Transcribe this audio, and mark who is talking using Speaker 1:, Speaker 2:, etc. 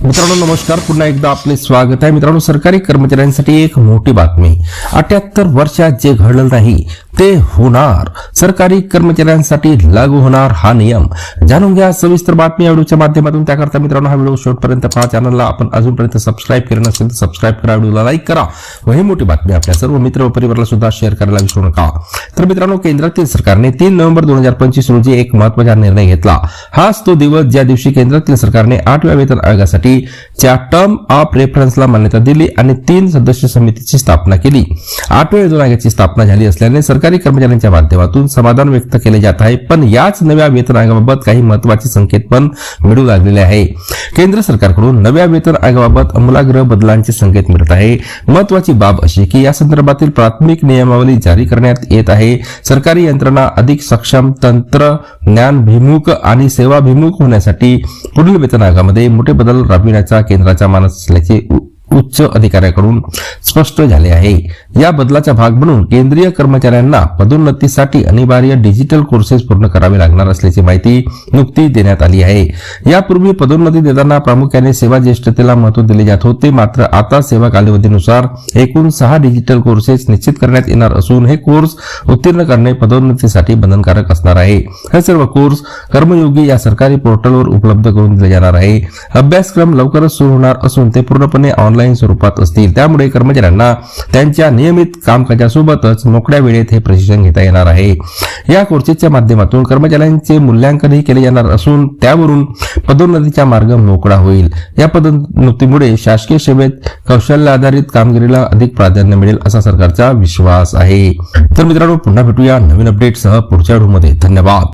Speaker 1: मित्रांनो नमस्कार. पुन्हा एकदा आपले स्वागत आहे. मित्रांनो सरकारी कर्मचाऱ्यांसाठी एक मोठी बातमी. अठ्याहत्तर वर्षात जे घडलं नाही ते होणार. सरकारी कर्मचाऱ्यांसाठी लागू होणार हा नियम. जाणून घ्या सविस्तर बातमी या व्हिडिओच्या माध्यमातून. त्याकरता मित्रांनो हा व्हिडिओ शेवटपर्यंत पहा. चॅनलला आपण अजूनपर्यंत सबस्क्राईब केलं नसेल तर सबस्क्राईब करा. व्हिडिओला लाईक करा. व ही मोठी बातमी आपल्या सर्व मित्र व परिवाराला सुद्धा शेअर करायला विसरू नका. तर मित्रांनो केंद्रातील सरकारने तीन नोव्हेंबर दोन हजार पंचवीस रोजी एक महत्त्वाचा निर्णय घेतला. हाच तो दिवस ज्या दिवशी केंद्रातील सरकारने आठव्या वेतन आयोगासाठी च्या टर्म ऑफ रेफरन्सला मान्यता दिली आणि तीन सदस्य समितीची स्थापना केली. आठव्या वेतन आयोगाची स्थापना झाली असल्याने सरकार सरकारी कर्मचाऱ्यांच्या माध्यमातून समाधान व्यक्त केले जात आहे. पण याच नव्या वेतन आयोगाबाबत काही महत्त्वाचे संकेत पण मिळू लागलेले आहे. केंद्र सरकारकडून नव्या वेतन आयोगाबाबत अमूलाग्र बदलांचे संकेत मिळत आहे. महत्वाची बाब अशी की या संदर्भातील प्राथमिक नियमावली जारी करण्यात येत आहे. सरकारी यंत्रणा अधिक सक्षम तंत्र ज्ञानभिमुख आणि सेवाभिमुख होण्यासाठी पुढील वेतन आयोगामध्ये मोठे बदल राबविण्याचा केंद्राचा मानस असल्याचे उच्च अधिकाऱ्याकडून स्पष्ट झाले आहे. या बदलाचा भाग म्हणून केंद्रीय कर्मचाऱ्यांना पदोन्नतीसाठी अनिवार्य डिजिटल कोर्सेस पूर्ण करावे लागणार असल्याची माहिती नुकतीच देण्यात आली आहे. यापूर्वी पदोन्नती देताना प्रामुख्याने सेवा ज्येष्ठतेला महत्त्व दिले जात होते. मात्र आता सेवा कालावधीनुसार एकूण सहा डिजिटल कोर्सेस निश्चित करण्यात येणार असून हे कोर्स उत्तीर्ण करणे पदोन्नतीसाठी बंधनकारक असणार आहे. हे सर्व कोर्स कर्मयोगी या सरकारी पोर्टलवर उपलब्ध करून दिले जाणार आहे. अभ्यासक्रम लवकरच सुरू होणार असून ते पूर्णपणे ऑनलाईन ऑनलाईन स्वरूपात असतील. त्यामुळे कर्मचाऱ्यांना त्यांच्या नियमित कामकाजासोबतच मोकळ्या वेळेत हे प्रशिक्षण घेता येणार आहे. या कोर्सेसच्या माध्यमातून कर्मचाऱ्यांचे मूल्यांकनही केले जाणार असून त्यावरून पदोन्नतीचा मार्ग मोकळा होईल. या पदोन्नतीमुळे शासकीय सेवेत कौशल्य आधारित कामगिरीला अधिक प्राधान्य मिळेल असा सरकारचा विश्वास आहे. तर मित्रांनो पुन्हा भेटूया नवीन अपडेटसह पुढच्या व्हिडिओमध्ये धन्यवाद.